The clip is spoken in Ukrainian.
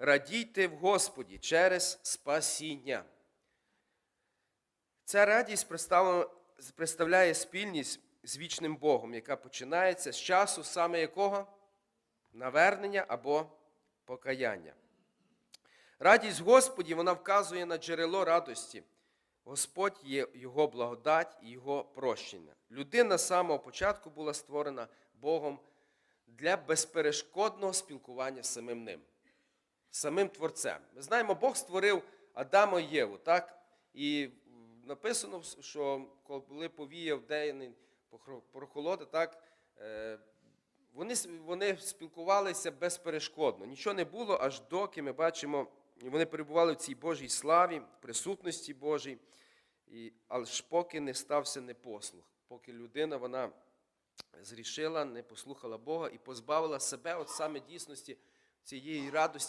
радійте в Господі через спасіння. Ця радість представляє спільність з вічним Богом, яка починається з часу саме якого? Навернення або покаяння. Радість в Господі вона вказує на джерело радості. Господь є Його благодать і Його прощення. Людина з самого початку була створена Богом для безперешкодного спілкування з самим ним, самим Творцем. Ми знаємо, Бог створив Адама і Єву, так? І написано, що коли повіяв день прохолода, так, е, вони, вони спілкувалися безперешкодно. Нічого не було, аж доки ми бачимо, вони перебували в цій Божій славі, присутності Божій, і, аж поки не стався непослух, поки людина вона зрішила, не послухала Бога і позбавила себе от саме дійсності цієї радості